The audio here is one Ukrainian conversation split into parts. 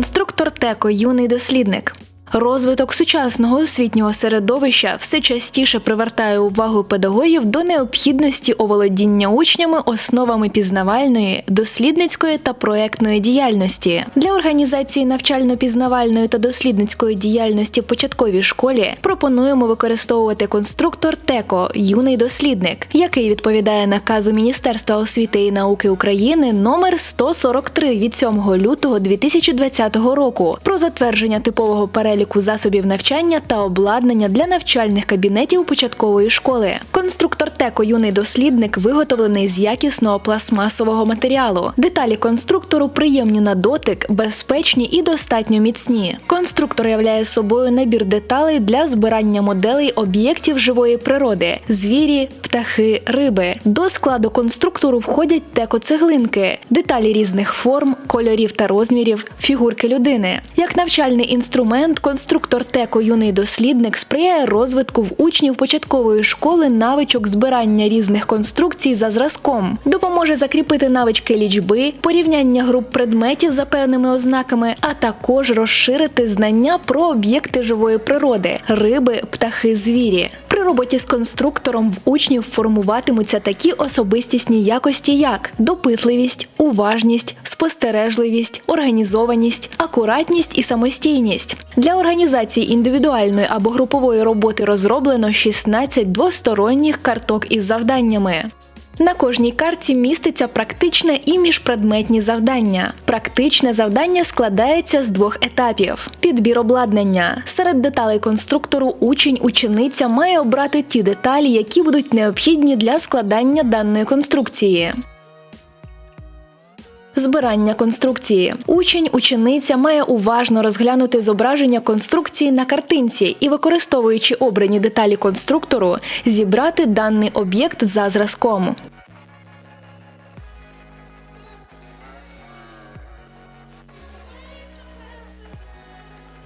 конструктор теко юний дослідник. Розвиток сучасного освітнього середовища все частіше привертає увагу педагогів до необхідності оволодіння учнями основами пізнавальної, дослідницької та проектної діяльності для організації навчально-пізнавальної та дослідницької діяльності в початковій школі. Пропонуємо використовувати конструктор ТЕКО юний дослідник, який відповідає наказу Міністерства освіти і науки України номер 143 від 7 лютого 2020 року про затвердження типового переліку засобів навчання та обладнання для навчальних кабінетів початкової школи. Конструктор ТЕКО юний дослідник виготовлений з якісного пластмасового матеріалу. Деталі конструктору приємні на дотик, безпечні і достатньо міцні. Конструктор являє собою набір деталей для збирання моделей об'єктів живої природи: звірі, птахи, риби. До складу конструктору входять теко-цеглинки, деталі різних форм, кольорів та розмірів, фігурки людини. Як навчальний інструмент, конструктор теко юний дослідник сприяє розвитку в учнів початкової школи навичок збирання різних конструкцій за зразком, допоможе закріпити навички лічби, порівняння груп предметів за певними ознаками, а також розширити знання про об'єкти живої природи риби, птахи, звірі. При роботі з конструктором в учнів формуватимуться такі особистісні якості, як допитливість, уважність, спостережливість, організованість, акуратність і самостійність. Для організації індивідуальної або групової роботи розроблено 16 двосторонніх карток із завданнями. На кожній карті міститься практичне і міжпредметні завдання. Практичне завдання складається з двох етапів: підбір обладнання. Серед деталей конструктору учень-учениця має обрати ті деталі, які будуть необхідні для складання даної конструкції. Збирання конструкції. Учень, учениця має уважно розглянути зображення конструкції на картинці і, використовуючи обрані деталі конструктору, зібрати даний об'єкт за зразком.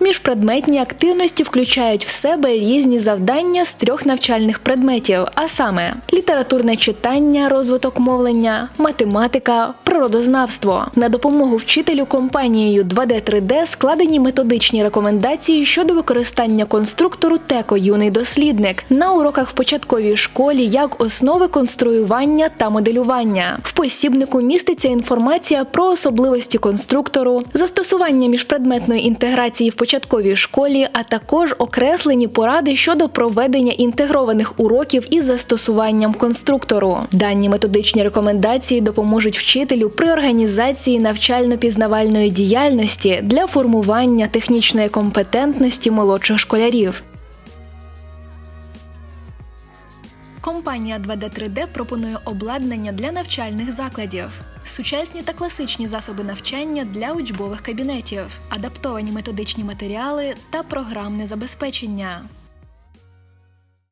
Міжпредметні активності включають в себе різні завдання з трьох навчальних предметів, а саме літературне читання, розвиток мовлення, математика, природознавство. На допомогу вчителю компанією 2D-3D складені методичні рекомендації щодо використання конструктору ТЕКО юний дослідник на уроках в початковій школі як основи конструювання та моделювання. В посібнику міститься інформація про особливості конструктору, застосування міжпредметної інтеграції в початковій школі, а також окреслені поради щодо проведення інтегрованих уроків із застосуванням конструктору. Дані методичні рекомендації допоможуть вчителю при організації навчально-пізнавальної діяльності для формування технічної компетентності молодших школярів. Компанія 2D3D пропонує обладнання для навчальних закладів, сучасні та класичні засоби навчання для учбових кабінетів, адаптовані методичні матеріали та програмне забезпечення.